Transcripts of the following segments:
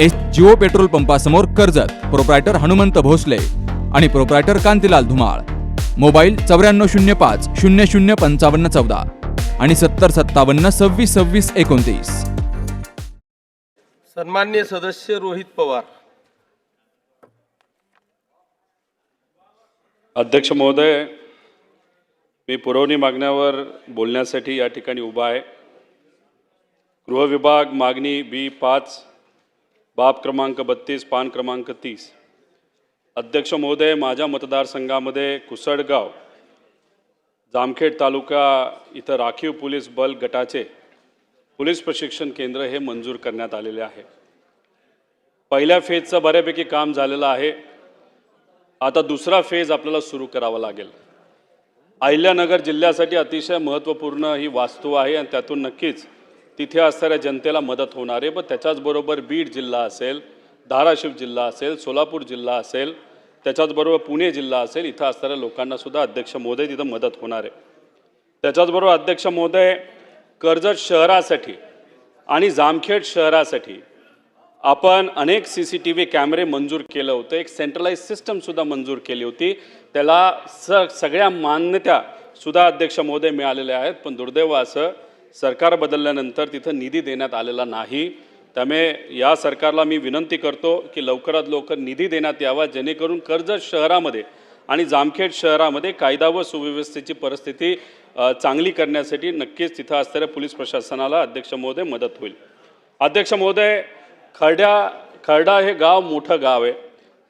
S Jio petrol पंपासमोर Karjat. Proprietor Hanumant Bhosale आणि proprietor Kantilal Dhumal. Mobile चौऱ्याण्णव शून्य पाच शून्य शून्य पंचावन्न चौदा आणि सत्तर सत्तावन्न सव्वीस सव्वीस एकोणतीस. सन्मान्य सदस्य रोहित पवार. अध्यक्ष महोदय मी पुरवणी मागण्यावर बोलण्यासाठी या ठिकाणी उभा आहे. गृहविभाग मागणी बी पाच बाब क्रमांक बत्तीस पान क्रमांक तीस. अध्यक्ष महोदय माझ्या मतदारसंघामध्ये कुसडगाव जामखेड तालुका इथं राखीव पोलीस बल गटाचे पोलीस प्रशिक्षण केंद्र हे मंजूर करण्यात आलेले आहे. पहिल्या फेजचं बऱ्यापैकी काम झालेलं आहे. आता दुसरा फेज आपल्याला सुरू करावा लागेल. अहिल्यानगर जिल्ह्यासाठी अतिशय महत्त्वपूर्ण ही वास्तू आहे आणि त्यातून नक्कीच तिथे असणाऱ्या जनतेला मदत होणार आहे. पण त्याच्याचबरोबर बीड जिल्हा असेल धाराशिव जिल्हा असेल सोलापूर जिल्हा असेल त्याच्याचबरोबर पुणे जिल्हा असेल इथं असणाऱ्या लोकांना सुद्धा अध्यक्ष महोदय तिथं मदत होणार आहे. त्याच्याचबरोबर अध्यक्ष महोदय कर्जत शहरासाठी आणि जामखेड शहरासाठी आपण अनेक सी सी टी व्ही कॅमेरे मंजूर केलं होतं. एक सेंट्रलाइज सिस्टमसुद्धा मंजूर केली होती. त्याला स सगळ्या मान्यता सुद्धा अध्यक्ष महोदय मिळालेल्या आहेत. पण दुर्दैव असं सरकार बदलल्यानंतर तिथं निधी देण्यात आलेला नाही. त्यामुळे या सरकारला मी विनंती करतो की लवकरात लवकर निधी देण्यात यावा जेणेकरून कर्जत शहरामध्ये आणि जामखेड शहरामध्ये कायदा व सुव्यवस्थेची परिस्थिती चांगली करण्यासाठी नक्कीच तिथं असणाऱ्या पोलीस प्रशासनाला अध्यक्ष महोदय मदत होईल. अध्यक्ष महोदय खरड्या खरडा हे गाव मोठं गाव आहे.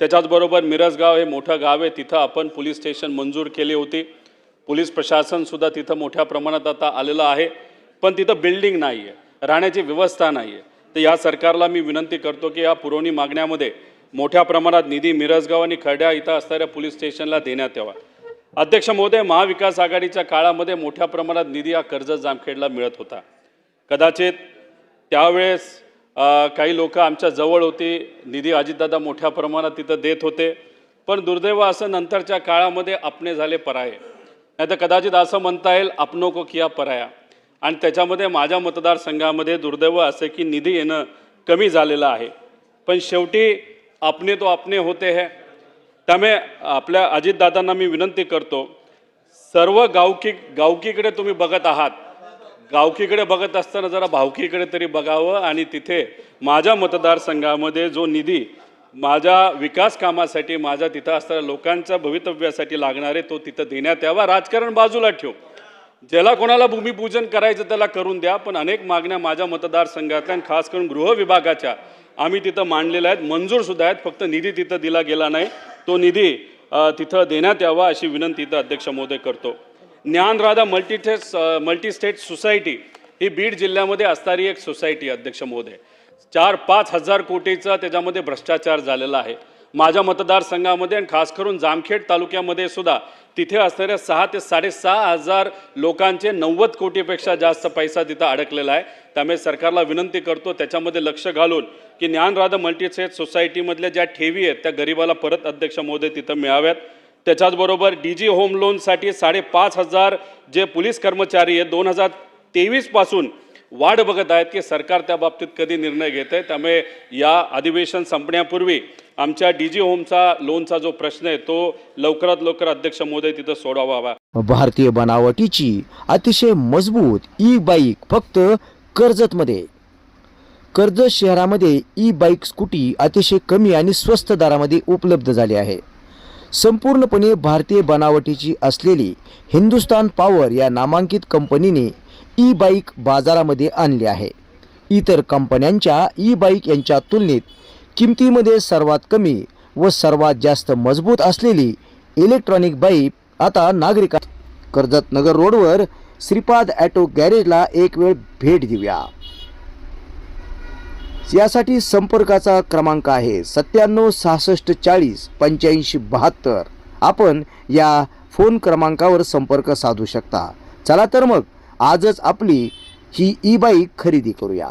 त्याच्याचबरोबर मिरजगाव हे मोठं गाव आहे. तिथं आपण पोलीस स्टेशन मंजूर केली होती. पोलीस प्रशासनसुद्धा तिथं मोठ्या प्रमाणात आता आलेलं आहे. पण तिथं बिल्डिंग नाही आहे राहण्याची व्यवस्था नाही आहे तर या सरकारला मी विनंती करतो की या पुरवणी मागण्यामध्ये मोठ्या प्रमाणात निधी मिरजगाव आणि खड्या इथं असणाऱ्या पोलीस स्टेशनला देण्यात यावा. अध्यक्ष महोदय महाविकास आघाडीच्या काळामध्ये मोठ्या प्रमाणात निधी हा कर्जत जामखेडला मिळत होता. कदाचित त्यावेळेस काही लोक आमच्या जवळ होती. निधी अजितदादा मोठ्या प्रमाणात तिथं देत होते. पण दुर्दैव असं नंतरच्या काळामध्ये आपणे झाले पराये. नाही तर कदाचित असं म्हणता येईल आपनो को किया पराया. आणि त्याच्यामध्ये माझ्या मतदारसंघामध्ये दुर्दैव असं की निधी येणं कमी झालेलं आहे. पण शेवटी आपणे तो आपणे होते है. त्यामुळे आपल्या अजितदादांना मी विनंती करतो सर्व गावकी गावकीकडे तुम्ही बघत आहात. गावकीकडे बघत असताना जरा भावकीकडे तरी बघावं आणि तिथे माझ्या मतदारसंघामध्ये जो निधी माझ्या विकास कामासाठी माझ्या तिथं असणाऱ्या लोकांच्या भवितव्यासाठी लागणारे तो तिथं देण्यात यावा. राजकारण बाजूला ठेव. ज्याला कोणाला भूमिपूजन करायचं त्याला करून द्या पण अनेक मागण्या माझ्या मतदारसंघातल्या आणि खास करून गृह विभागाच्या आम्ही तिथं मांडलेल्या आहेत. मंजूरसुद्धा आहेत. फक्त निधी तिथं दिला गेला नाही. तो निधी तिथं देण्यात यावा अशी विनंती इथं अध्यक्ष महोदय करतो. ज्ञानराधा मल्टीटेस मल्टी स्टेट सोसायटी ही बीड जिल्ह्यामध्ये असणारी एक सोसायटी अध्यक्ष महोदय. चार पाच हजार कोटीचा त्याच्यामध्ये भ्रष्टाचार झालेला आहे. माझ्या मतदारसंघामध्ये आणि खास करून जामखेड तालुक्यामध्ये सुद्धा तिथे असणाऱ्या सहा ते साडेसहा हजार लोकांचे नव्वद कोटीपेक्षा जास्त पैसा तिथं अडकलेला आहे. त्यामुळे सरकारला विनंती करतो त्याच्यामध्ये लक्ष घालून की ज्ञानराधा मल्टीसेट सोसायटीमधल्या ज्या ठेवी आहेत त्या गरिबाला परत अध्यक्ष महोदय तिथं मिळाव्यात. त्याच्याचबरोबर डी जी होम लोनसाठी साडेपाच हजार जे पोलीस कर्मचारी आहेत दोन हजार तेवीसपासून वाढ बघत आहेत की सरकार त्या बाबतीत कधी निर्णय घेत आहे त्यामुळे या अधिवेशन संपण्यापूर्वी आमच्या डी जी होमचा लोनचा जो प्रश्न आहे तो लवकरात लवकर अध्यक्ष मोदय तिथं सोडवावा. भारतीय बनावटीची अतिशय मजबूत ई बाईक फक्त कर्जतमध्ये. कर्जत शहरामध्ये ई बाईक स्कूटी अतिशय कमी आणि स्वस्त दरामध्ये उपलब्ध झाली आहे. संपूर्णपणे भारतीय बनावटीची असलेली हिंदुस्तान पॉवर या नामांकित कंपनीने ई बाईक बाजारामध्ये आणली आहे. इतर कंपन्यांच्या ई बाईक यांच्या तुलनेत किमतीमध्ये सर्वात कमी व सर्वात जास्त मजबूत असलेली इलेक्ट्रॉनिक बाईक आता नागरिक कर्जत नगर रोडवर श्रीपाद ॲटो गॅरेजला एक वेळ भेट देऊया. यासाठी संपर्काचा क्रमांक आहे सत्त्याण्णव सहासष्ट चाळीस पंच्याऐंशी बहात्तर. आपण या फोन क्रमांकावर संपर्क साधू शकता. चला तर मग आजच आपली ही ई बाईक खरेदी करूया.